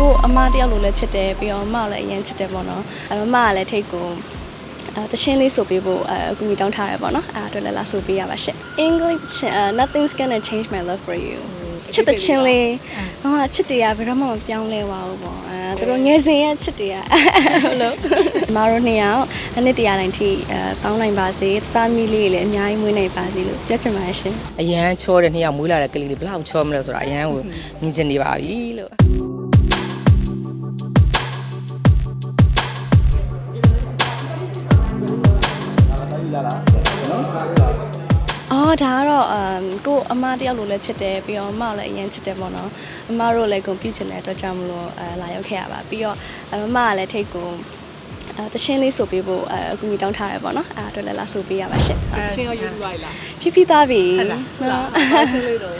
ကိုအမတယောက်လိုလည်းဖြစ်တယ်ပြီးတော့အမလည်းအရင်ချစ်တယ်ပေါ့နော်အဲမမကလည်းထိတ်ကိုအဲတချင်းလေးဆိုပေးဖို့အဲအကူအညီတောင်းထားရပေါ့နော်အဲအတွက်လည်းလာဆိုပေးရပါရှင့် English uh, nothing's gonna change my love for you ချစ်တဲ့ချင်းလေးမမချစ်တယ်ရဘယ်တော့မှမပြောင်းလဲပါဘူးပေါ့အဲသူတို့ငယ်စဉ်ရဲ့ချစ်တယ်ရဟုတ်လို့မတို့နှစ်ယောက်အနှစ်တရာတိုင်းထိအဲပေါင်းနိုင်ပါစေသားမီးလေးလည်းအများကြီးမွေးနိုင်ပါစေလို့ပြောချင်ပါတယ်ရှင်အရန်ချောတဲ့နှစ်ယောက်မွေးလာတဲ့ကလေးလေးဘယ်လောက်ချောမလဲဆိုတာအရန်ကိုမြင်ချင်နေပါပြီလို့ အော်ဒါကတော့အမ်ကိုအမတယောက်လိုလည်းဖြစ်တယ်ပြီးတော့အမလည်းအရင်ချစ်တယ်ပေါ့နော်အမတို့လည်းဂုဏ်ပြုချင်တဲ့အတွက်ကြောင့်မလို့အဲလာရောက်ခဲ့ရပါပြီးတော့အမကလည်းထိတ်ကိုအဲတချင်းလေးဆိုပေးဖို့အဲအကူအညီတောင်းထားရပေါ့နော်အဲအတွက်လည်းလာဆိုပေးရပါရှင့်ရှင်းရောယူပြီးပါလားဖြည်းဖြည်းသားပြီဟုတ်လားဟုတ်လားရှင်းလို့တော့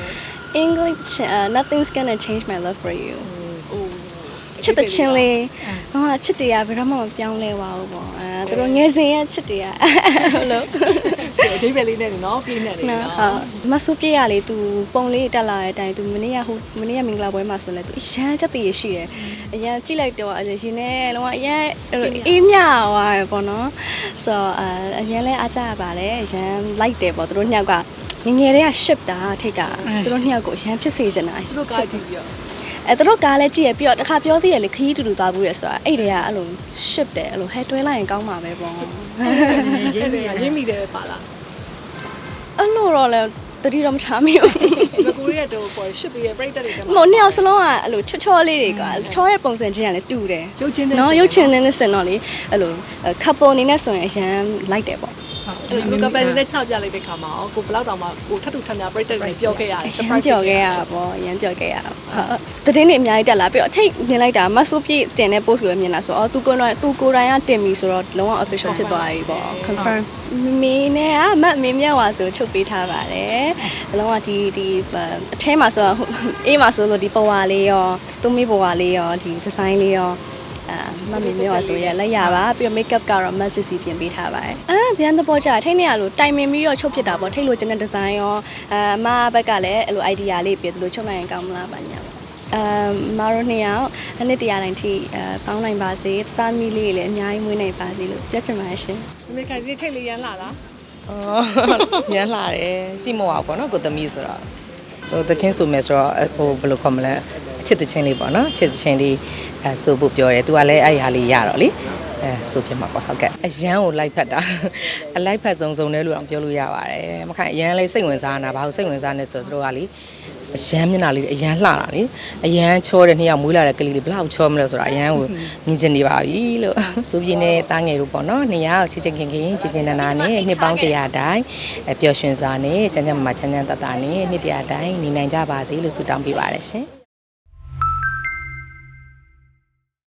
English uh, nothing's gonna change my love for you အိုးချစ်တဲ့ချင်းလေးမမချစ်တယ်ရဘယ်တော့မှမပြောင်းလဲပါဘူးပေါ့အဲသူတို့ငယ်စဉ်ရဲ့ချစ်တယ်ရဟုတ်လို့ အဓိပ္ပာယ်လေးနဲ့နော်ပြည့်နေတယ်နော်ဟုတ်မဆူပြည့်ရလေသူပုံလေးတက်လာတဲ့အတိုင်းသူမနေ့ကဟိုမနေ့ကမင်္ဂလာပွဲမှာဆိုလဲသူအရန်ချက်တည်ရရှိတယ်အရန်ကြည့်လိုက်တော့ရင်ထဲလုံးဝအရန်အေးမြသွားတယ်ပေါ့နော်ဆိုတော့အရန်လဲအားကြရပါတယ်အရန်လိုက်တယ်ပေါ့သူတို့ညောက်ကငငယ်တွေက ship တာထိတ်တာသူတို့ညောက်ကိုအရန်ဖြစ်စေချင်တာသူတို့ကကြည့်ပြီးတော့အဲသူတို့ကားလည်းကြည့်ရပြီးတော့တခါပြောသေးရလေခရီးတူတူသွားဘူးရယ်ဆိုတာအဲ့တည်းကအဲ့လို ship တယ်အဲ့လိုဟဲတွဲလိုက်ရင်ကောင်းမှာပဲပေါ့ရေးမိတယ်ပါလား အဲ့လိုတော့လဲတတိတော့မထားမိဘူးမကူရဲ့တော့ပေါ်ရှစ်ပြီးရဲ့ပြိတ္တတွေတည်းမို့နှစ်ယောက်စလုံးကအဲ့လိုချောချောလေးတွေကချောတဲ့ပုံစံချင်းကလည်းတူတယ်ရုပ်ချင်းနဲ့နော်ရုပ်ချင်းနဲ့စင်တော့လေအဲ့လို couple အနေနဲ့ဆိုရင်အရန်လိုက်တယ်ပေါ့ အဲ့လိုကပယ်နဲ့ချောက်ပြလိုက်တဲ့ခါမှာကိုဘလောက်တောင်မှကိုထပ်ထူထပ်များပြိတ္တတွေပြောခဲ့ရတယ်အရန်ကြော်ခဲ့ရတာပေါ့အရန်ကြော်ခဲ့ရတာဟုတ်တည်င်းနေအများကြီးတက်လာပြီးတော့အထိတ်မြင်လိုက်တာမဆိုးပြည့်တင်တဲ့ post ကိုပဲမြင်လာဆိုတော့သူကိုယ်တော့သူကိုယ်တိုင်ကတင်ပြီဆိုတော့လုံးဝ official ဖြစ်သွားပြီပေါ့ confirm မင်းနဲ့အမမင်းမြတ်ဝါဆိုချုပ်ပေးထားပါတယ်အလုံးဝဒီဒီအထဲမှာဆိုတော့အေးမှာဆိုလို့ဒီပဝါလေးရောသူမိပဝါလေးရောဒီ design လေးရော အာမမီမျိုးอ่ะဆိုရလက်ရပါပြီးတော့ makeup ကတော့ mask စီပြင်ပေးထားပါတယ်အာဒီန်တပေါ်ကြထိတ်နေရလို့တိုင်ပင်ပြီးတော့ချုပ်ဖြစ်တာပေါ့ထိတ်လို့ကျန်တဲ့ design ရောအာအမဘက်ကလည်းအဲ့လို idea လေးပြသူလို့ချုပ်လိုက်ရင်ကောင်းမလားပါညာပေါ့အာမတို့နှစ်ယောက်အနှစ်တရာတိုင်းထိအဲပေါင်းနိုင်ပါစေသားမီးလေးလည်းအများကြီးမွေးနိုင်ပါစေလို့ပြောချင်ပါတယ်ရှင်မိခိုင်ကြီးထိတ်လေးရမ်းလာလားအော်ညမ်းလာတယ်ကြည့်မဝပေါ့နော်ကိုသမီးဆိုတော့ ဟိုတချင်းဆိုမယ်ဆိုတော့ဟိုဘယ်လိုခေါ်မလဲအချစ်တချင်းလေးပေါ့နော်အချစ်တချင်းလေးအဲဆိုဖို့ပြောတယ်သူကလည်းအဲ့ဒီဟာလေးရတော့လေ အဲဆိုဖြစ်မှာပေါ့ဟုတ်ကဲ့အရန်ကိုလိုက်ဖတ်တာအလိုက်ဖတ်စုံစုံတယ်လို့အောင်ပြောလို့ရပါတယ်မခိုင်အရန်လေးစိတ်ဝင်စားနေတာဘာလို့စိတ်ဝင်စားနေဆိုတော့သူတို့ကလေအရန်မျက်နှာလေးအရန်လှတာလေအရန်ချောတဲ့နှစ်ယောက်မွေးလာတဲ့ကလေးလေးဘယ်လောက်ချောမလဲဆိုတာအရန်ကိုမြင်ချင်နေပါပြီလို့ဆိုပြင်းနေတာငယ်လို့ပေါ့နော်နှစ်ယောက်ချစ်ချစ်ခင်ခင်ချစ်ချင်နနာနဲ့နှစ်ပေါင်း100တိုင်းအပျော်ရွှင်စွာနဲ့ကျန်းကျန်းမာမာချမ်းချမ်းသာသာနဲ့နှစ်100တိုင်းနေနိုင်ကြပါစေလို့ဆုတောင်းပေးပါတယ်ရှင်